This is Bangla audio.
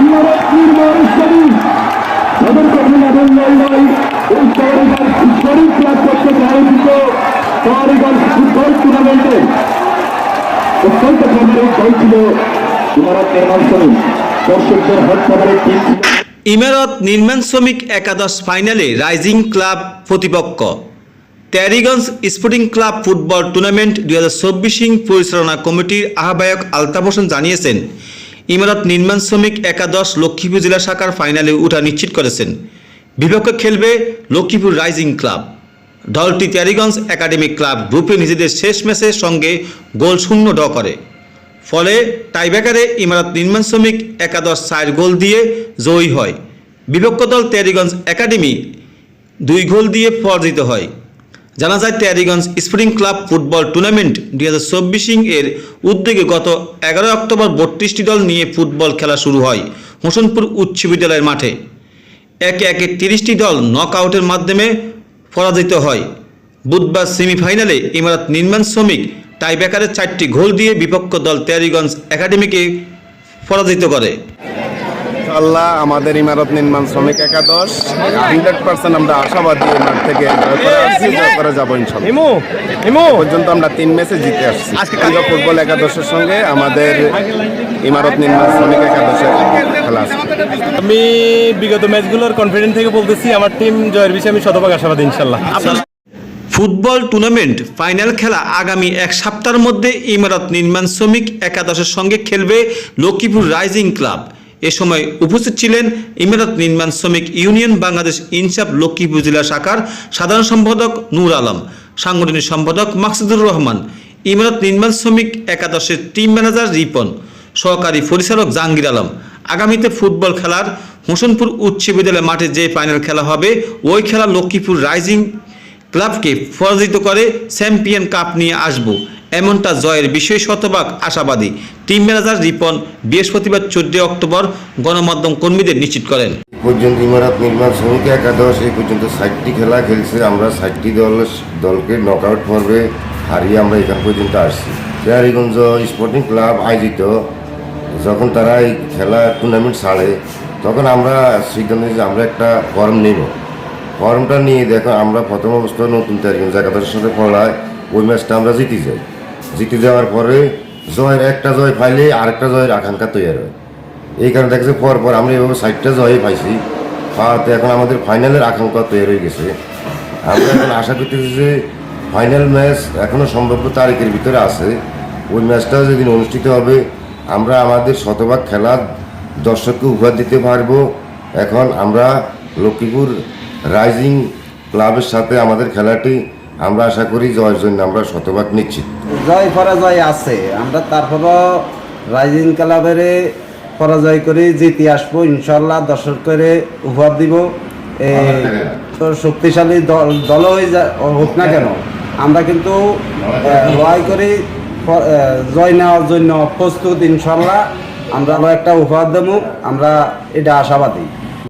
ইমারত নির্মাণ ইত্যাদি তাদের কঠিন এবং লড়াই এই কারিগর শরীর ক্লাব কর্তৃক আয়োজিত কারিগর ফুটবল টুর্নামেন্টে অত্যন্ত ফেভারিট দল ছিল ইমারত নির্মাণ শ্রমিক দর্শকদের হট ফেভারিট টিম ইমারত নির্মাণ শ্রমিক একাদশ ফাইনালে রাইজিং ক্লাব প্রতিপক্ষ। Tariganj sporting club football tournament দুই হাজার চব্বিশিং পরিচালনা কমিটির আহ্বায়ক আলতাফ হোসেন জানিয়েছেন, ইমারত নির্মাণ শ্রমিক একাদশ লক্ষ্মীপুর জেলা শাখার ফাইনালে উঠা নিশ্চিত করেছেন। বিপক্ষে খেলবে লক্ষ্মীপুর রাইজিং ক্লাব। দলটি ট্যারিগঞ্জ একাডেমিক ক্লাব গ্রুপে নিজেদের শেষ ম্যাচের সঙ্গে গোল শূন্য ড করে। ফলে টাইব্রেকারে ইমারত নির্মাণ শ্রমিক একাদশ চার গোল দিয়ে জয়ী হয়। বিপক্ষ দল ট্যারিগঞ্জ একাডেমি দুই গোল দিয়ে পরাজিত হয়। জানা যায় Tariganj spring club football tournament দুই হাজার চব্বিশিং এর উদ্যোগে গত এগারো অক্টোবর বত্রিশটি দল নিয়ে ফুটবল খেলা শুরু হয় হোসেনপুর উচ্চ বিদ্যালয়ের মাঠে। একে একে তিরিশটি দল নক আউটের মাধ্যমে পরাজিত হয়। বুধবার সেমিফাইনালে ইমারত নির্মাণ শ্রমিক টাইব্রেকারের চারটি গোল দিয়ে বিপক্ষ দল তেয়ারিগঞ্জ একাডেমিকে পরাজিত করে। আল্লাহ আমাদের ইমারত নির্মাণ শ্রমিক একাদশ। হান্ড্রেড পার্সেন্ট আমরা আশাবাদী মাঠ থেকে জয় করে আসছি জয় করে যাব ইনশাল্লাহ ইমু ইমু পর্যন্ত আমরা তিন ম্যাচে জিতে আসছি। আজকে ফুটবল একাদশের সঙ্গে আমাদের ইমারত নির্মাণ শ্রমিক একাদশের খেলা আছে। আমি বিগত ম্যাচগুলোর কনফিডেন্ট থেকে বলতেছি আমার টিম জয়ের বিষয়ে আমি শতভাগ আশাবাদী ইনশাল্লাহ ফুটবল টুর্নামেন্ট ফাইনাল খেলা আগামী এক সপ্তাহের মধ্যে ইমারত নির্মাণ শ্রমিক একাদশের সঙ্গে খেলবে লক্ষ্মীপুর রাইজিং ক্লাব এ সময় উপস্থিত ছিলেন ইমারত নির্মাণ শ্রমিক ইউনিয়ন বাংলাদেশ ইনসাফ লক্ষ্মীপুর জেলা শাখার সাধারণ সম্পাদক নূর আলম, সাংগঠনিক সম্পাদক মাকসুদুর রহমান, ইমারত নির্মাণ শ্রমিক একাদশের টিম ম্যানেজার রিপন, সহকারী পরিচালক জাহাঙ্গীর আলম। আগামীতে ফুটবল খেলার হোসেনপুর উচ্চ বিদ্যালয় মাঠে যে ফাইনাল খেলা হবে, ওই খেলা লক্ষ্মীপুর রাইজিং ক্লাবকে পরাজিত করে চ্যাম্পিয়ন কাপ নিয়ে আসব। এমনটা জয়ের বিষয়ে শতভাগ আশাবাদী। টিম ম্যানেজার রিপন বৃহস্পতিবার চোদ্দই অক্টোবর গণমাধ্যম কর্মীদের নিশ্চিত করেন। পর্যন্ত ইমারত নির্মাণ সমিতি একাদশ, এই পর্যন্ত ষাটটি খেলা খেলছে। আমরা ষাটটি দল, দলকে নকআউট পর্বে হারিয়ে আমরা এখান পর্যন্ত আসছি। বিহারীগঞ্জ স্পোর্টিং ক্লাব আয়োজিত, যখন তারা এই খেলা টুর্নামেন্ট ছাড়ে, তখন আমরা সিদ্ধান্ত যে আমরা একটা ফর্ম নেব। ফর্মটা নিয়ে দেখো, আমরা প্রথম অবস্থায় নতুন তারিখগঞ্জ একাদশের সাথে পড়ায়, ওই ম্যাচটা আমরা জিতে যাই। জিতে যাওয়ার পরে জয়ের একটা জয় পাইলে আরেকটা জয়ের আকাঙ্ক্ষা তৈরি হয়। এই কারণে দেখছে পর পর আমরা এভাবে সাইডটা জয় পাইছি। পাওয়াতে এখন আমাদের ফাইনালের আকাঙ্ক্ষা তৈরি হয়ে গেছে। আমরা এখন আশা করতেছি যে ফাইনাল ম্যাচ এখনও সম্ভাব্য তারিখের ভিতরে আছে। ওই ম্যাচটাও যেদিন অনুষ্ঠিত হবে, আমরা আমাদের শতভাগ খেলার দর্শককে উপহার দিতে পারব। এখন আমরা লক্ষ্মীপুর রাইজিং ক্লাবের সাথে আমাদের খেলাটি আমরা আশা করি জয়ের জন্য আমরা শতভাগ নিশ্চিত। জয় পরাজয় আছে। আমরা তারপরও রাইজিং ক্লাবের পরাজয় করে জিতে আসব। ইনশাল্লাহ দর্শক করে উপহার দিব। শক্তিশালী দল দল হোক না কেন, আমরা কিন্তু লড়াই করে জয় নেওয়ার জন্য প্রস্তুত। ইনশাল্লাহ আমরা একটা উপহার দেবো। আমরা এটা আশাবাদী।